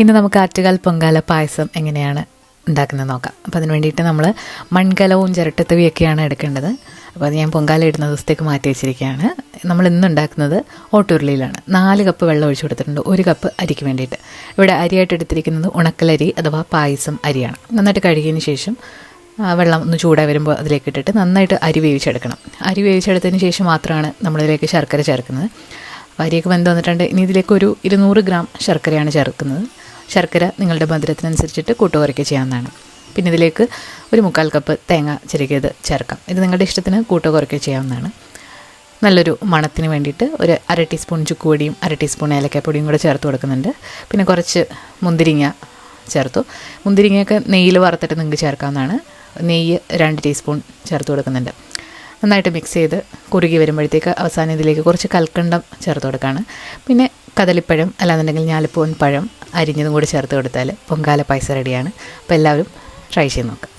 ഇന്ന് നമുക്ക് ആറ്റുകാൽ പൊങ്കാല പായസം എങ്ങനെയാണ് ഉണ്ടാക്കുന്നത് നോക്കാം. അപ്പോൾ അതിന് വേണ്ടിയിട്ട് നമ്മൾ മൺകലവും ചിരട്ടത്തവിയൊക്കെയാണ് എടുക്കേണ്ടത്. അപ്പോൾ അത് ഞാൻ പൊങ്കാല ഇടുന്ന ദിവസത്തേക്ക് മാറ്റി വെച്ചിരിക്കുകയാണ്. നമ്മൾ ഇന്ന് ഉണ്ടാക്കുന്നത് ഓട്ടുരുളിയിലാണ് നാല് കപ്പ് വെള്ളം ഒഴിച്ചു കൊടുത്തിട്ടുണ്ട്. ഒരു കപ്പ് അരിക്ക് വേണ്ടിയിട്ട്. ഇവിടെ അരിയായിട്ട് എടുത്തിരിക്കുന്നത് ഉണക്കലരി അഥവാ പായസം അരിയാണ്. നന്നായിട്ട് കഴുകിയതിന് ശേഷം വെള്ളം ഒന്ന് ചൂടായി വരുമ്പോൾ അതിലേക്ക് ഇട്ടിട്ട് നന്നായിട്ട് അരി വേവിച്ചെടുക്കണം. അരി വേവിച്ചെടുത്തതിന് ശേഷം മാത്രമാണ് നമ്മളിതിലേക്ക് ശർക്കര ചേർക്കുന്നത്. അപ്പോൾ അരിയൊക്കെ വെന്ത് വന്നിട്ടുണ്ട്. ഇനി ഇതിലേക്ക് ഒരു ഇരുന്നൂറ് ഗ്രാം ശർക്കരയാണ് ചേർക്കുന്നത്. ശർക്കര നിങ്ങളുടെ മധുരത്തിനനുസരിച്ചിട്ട് കൂട്ടുകുറയ്ക്ക് ചെയ്യാവുന്നതാണ്. പിന്നെ ഇതിലേക്ക് ഒരു മുക്കാൽ കപ്പ് തേങ്ങ ചിരകിയത് ചേർക്കാം. ഇത് നിങ്ങളുടെ ഇഷ്ടത്തിന് കൂട്ടുകുറയ്ക്ക് ചെയ്യാവുന്നതാണ്. നല്ലൊരു മണത്തിന് വേണ്ടിയിട്ട് ഒരു അര ടീസ്പൂൺ ചുക്കുപൊടിയും അര ടീസ്പൂൺ ഏലക്കാപ്പൊടിയും കൂടെ ചേർത്ത് കൊടുക്കുന്നുണ്ട്. പിന്നെ കുറച്ച് മുന്തിരിങ്ങ ചേർത്തു. മുന്തിരിങ്ങയൊക്കെ നെയ്യിൽ വറുത്തിട്ട് നിങ്ങൾക്ക് ചേർക്കാവുന്നതാണ്. നെയ്യ് രണ്ട് ടീസ്പൂൺ ചേർത്ത് കൊടുക്കുന്നുണ്ട്. നന്നായിട്ട് മിക്സ് ചെയ്ത് കുറുകി വരുമ്പോഴത്തേക്ക് അവസാനം ഇതിലേക്ക് കുറച്ച് കൽക്കണ്ടം ചേർത്ത് കൊടുക്കുകയാണ് പിന്നെ കദളിപ്പഴം അല്ലാന്നുണ്ടെങ്കിൽ ഞാലിപ്പൂവൻ പഴം അരിഞ്ഞതും കൂടി ചേർത്ത് കൊടുത്താൽ പൊങ്കാല പായസം റെഡിയാണ് അപ്പോൾ എല്ലാവരും ട്രൈ ചെയ്ത് നോക്കാം.